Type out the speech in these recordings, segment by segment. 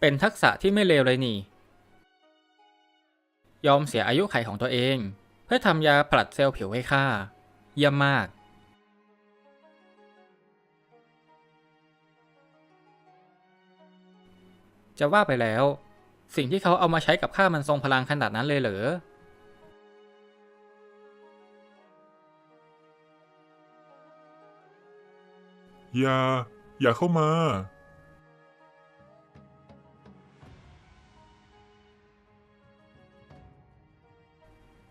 เป็นทักษะที่ไม่เลวเลยนี่ ยอมเสียอายุไขของตัวเอง เพื่อทำยาผลัดเซลล์ผิวให้ข้าเยี่ยมมาก จะว่าไปแล้ว สิ่งที่เขาเอามาใช้กับข้ามันทรงพลังขนาดนั้นเลยเหรออย่า อย่าเข้ามา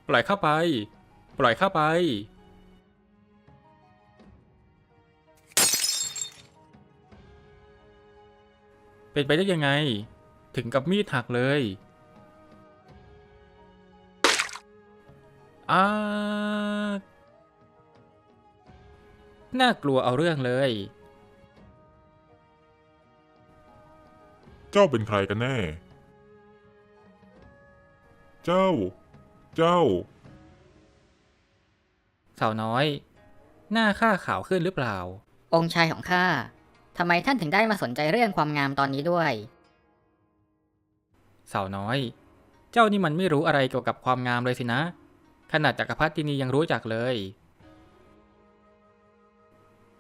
ปล่อยเข้าไป ปล่อยเข้าไป เป็นไปได้ยังไง ถึงกับมีดหักเลยอาน่ากลัวเอาเรื่องเลย เจ้าเป็นใครกันแน่ เจ้า เจ้า สาวน้อย หน้าข้าขาวขึ้นหรือเปล่า องค์ชายของข้าทำไมท่านถึงได้มาสนใจเรื่องความงามตอนนี้ด้วย สาวน้อย เจ้านี่มันไม่รู้อะไรเกี่ยวกับความงามเลยสินะ ขนาดจักรพรรดินียังรู้จักเลย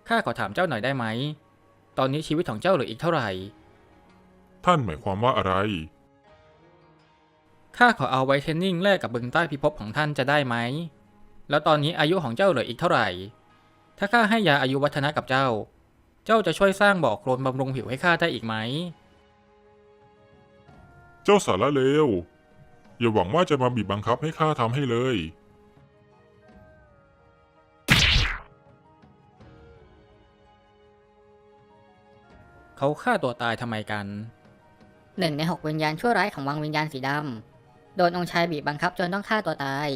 ข้าขอถามเจ้าหน่อยได้ไหม ตอนนี้ชีวิตของเจ้าเหลืออีกเท่าไหร่ ท่านหมายความว่าอะไร ข้าขอเอาไว้เทรนนิ่งแลกกับบึงใต้พิภพของท่านจะได้ไหม แล้วตอนนี้อายุของเจ้าเหลืออีกเท่าไหร่ ถ้าข้าให้ยาอายุวัฒนะกับเจ้า เจ้าจะช่วยสร้างบ่อโคลนบำรุงผิวให้ข้าได้อีกไหม เจ้าสารเลว อย่าหวังว่าจะมาบีบบังคับให้ข้าทำให้เลย เขาฆ่าตัวตายทำไมกัน หนึ่งในหกวิญญาณชั่วร้ายของวังวิญญาณสีดำ โดนองค์ชายบีบบังคับจนต้องฆ่าตัวตาย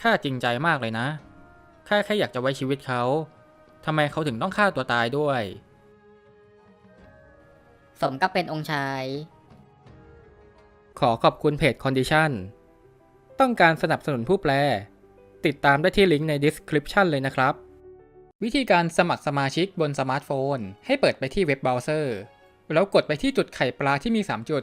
ข้าจริงใจมากเลยนะ ข้าแค่อยากจะไว้ชีวิตเขา ทำไมเขาถึงต้องฆ่าตัวตายด้วย สมกับเป็นองค์ชาย ขอขอบคุณเพจ Condition ต้องการสนับสนุนผู้แปล ติดตามได้ที่ลิงก์ใน description เลยนะครับ วิธีการสมัครสมาชิกบนสมาร์ทโฟน ให้เปิดไปที่เว็บเบราว์เซอร์ แล้วกดไปที่จุดไข่ปลาที่มี 3 จุด